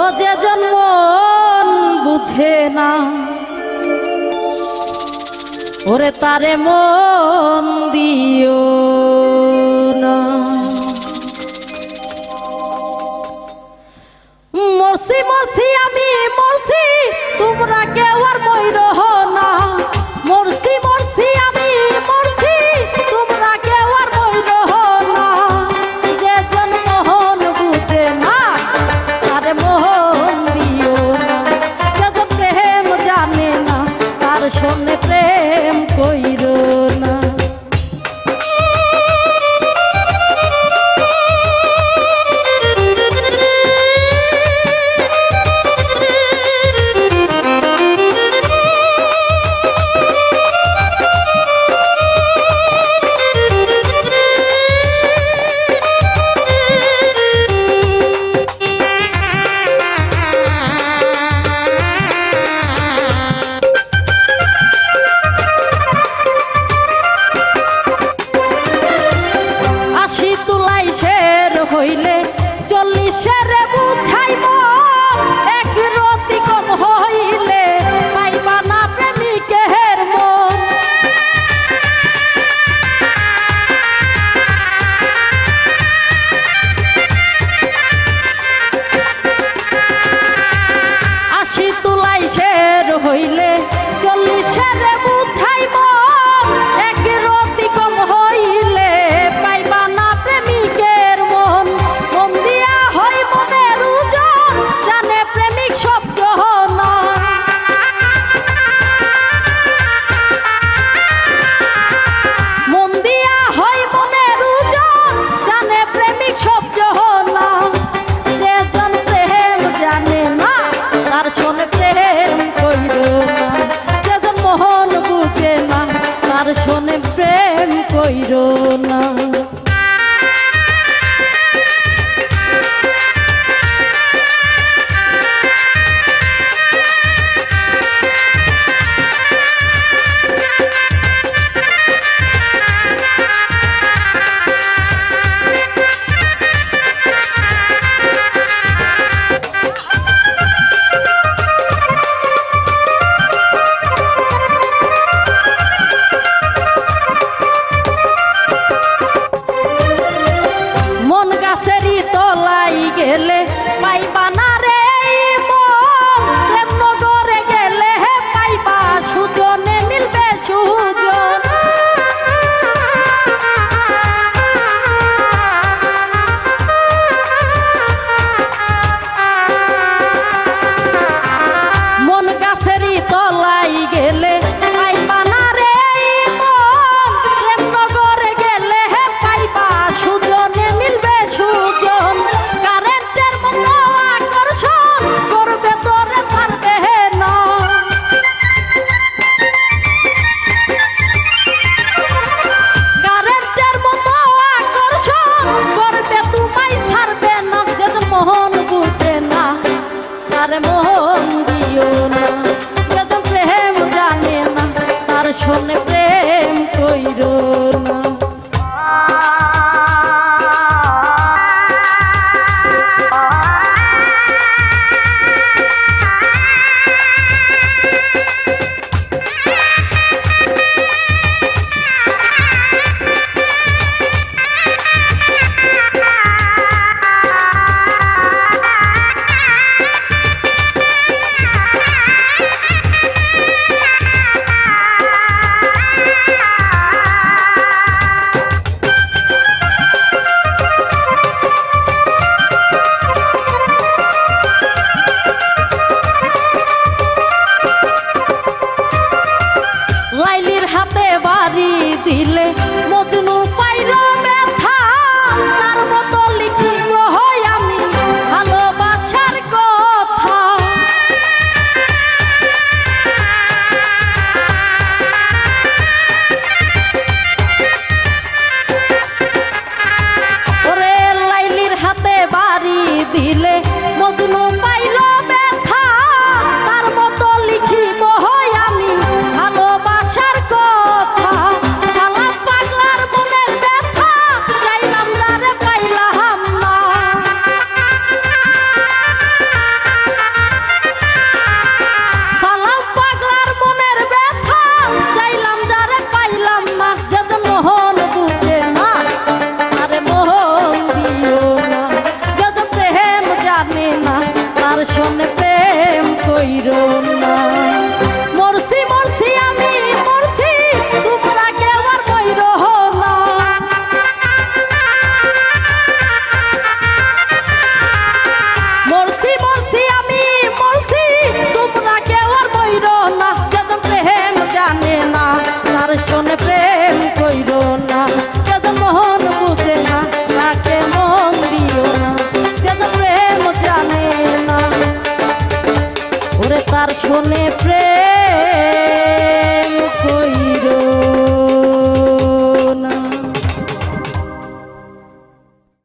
ও যে জন্ম বুঝে না। ওরে তারে মন দিও। প্রেরণা એટલે બાય তোমায় ছাড়বে না, যে মোহন বুঝে না, তার মোহন দিও না, যে প্রেম জানে না, তার শোনে তার শুনে প্রেম।